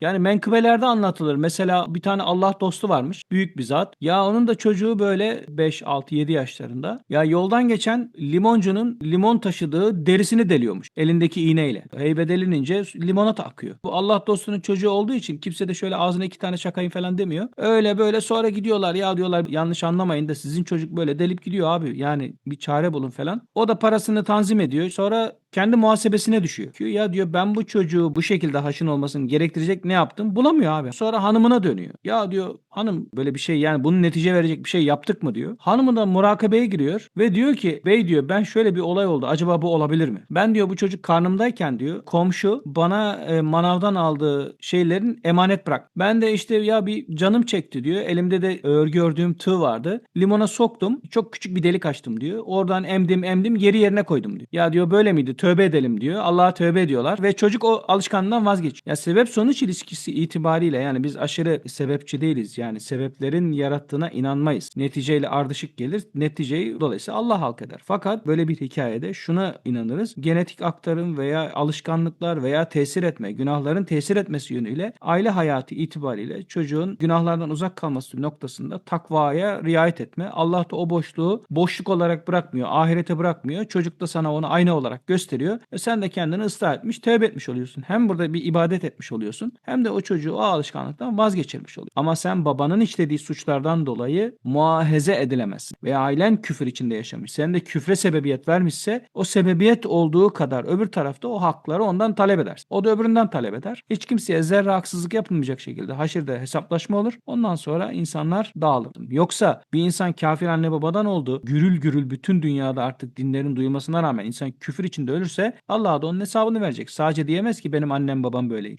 Yani menkıbelerde anlatılır. Mesela bir tane Allah dostu varmış. Büyük bir zat. Ya onun da çocuğu böyle 5, 6, 7 yaşlarında. Ya yoldan geçen limoncunun limon taşıdığı derisini deliyormuş. Elindeki iğneyle. Heybe delinince limonata akıyor. Bu Allah dostunun çocuğu olduğu için kimse de şöyle ağzına iki tane şakayın falan demiyor. Öyle böyle sonra gidiyorlar ya diyorlar yanlış anlamayın da sizin çocuk böyle delip gidiyor abi. Yani bir çare bulun falan. O da parasını tanzim ediyor. Sonra kendi muhasebesine düşüyor. Diyor, Ya diyor ben bu çocuğu bu şekilde haşın olmasını gerektirecek ne yaptım? Bulamıyor abi. Sonra hanımına dönüyor. Ya diyor hanım böyle bir şey yani bunun netice verecek bir şey yaptık mı diyor. Hanımı da murakabeye giriyor ve diyor ki bey diyor ben şöyle bir olay oldu. Acaba bu olabilir mi? Ben diyor bu çocuk karnımdayken diyor komşu bana e, manavdan aldığı şeylerin emanet bırak. Ben de işte ya bir canım çekti diyor. Elimde de örgü ördüğüm tığ vardı. Limona soktum. Çok küçük bir delik açtım diyor. Oradan emdim emdim geri yerine koydum diyor. Ya diyor böyle miydi? Tövbe edelim diyor. Allah'a tövbe ediyorlar ve çocuk o alışkanlığından vazgeçiyor. Ya sebep sonuç ilişkisi itibariyle yani biz aşırı sebepçi değiliz. Yani sebeplerin yarattığına inanmayız. Neticeyle ardışık gelir. Neticeyi dolayısıyla Allah halk eder. Fakat böyle bir hikayede şuna inanırız. Genetik aktarım veya alışkanlıklar veya tesir etme, günahların tesir etmesi yönüyle aile hayatı itibariyle çocuğun günahlardan uzak kalması noktasında takvaya riayet etme. Allah da o boşluğu boşluk olarak bırakmıyor, ahirete bırakmıyor. Çocuk da sana onu ayna olarak gösteriyor. E sen de kendini ıslah etmiş, tövbe etmiş oluyorsun. Hem burada bir ibadet etmiş oluyorsun hem de o çocuğu o alışkanlıktan vazgeçirmiş oluyor. Ama sen babanın işlediği suçlardan dolayı muahaze edilemezsin. Veya ailen küfür içinde yaşamış. Sen de küfre sebebiyet vermişse o sebebiyet olduğu kadar öbür tarafta o hakları ondan talep edersin. O da öbüründen talep eder. Hiç kimseye zerre haksızlık yapılmayacak şekilde haşirde hesaplaşma olur. Ondan sonra insanlar dağılır. Yoksa bir insan kafir anne babadan oldu. Gürül gürül bütün dünyada artık dinlerin duyulmasına rağmen insan küfür içinde ölürse Allah da onun hesabını verecek. Sadece diyemez ki benim annem babam böyleydi.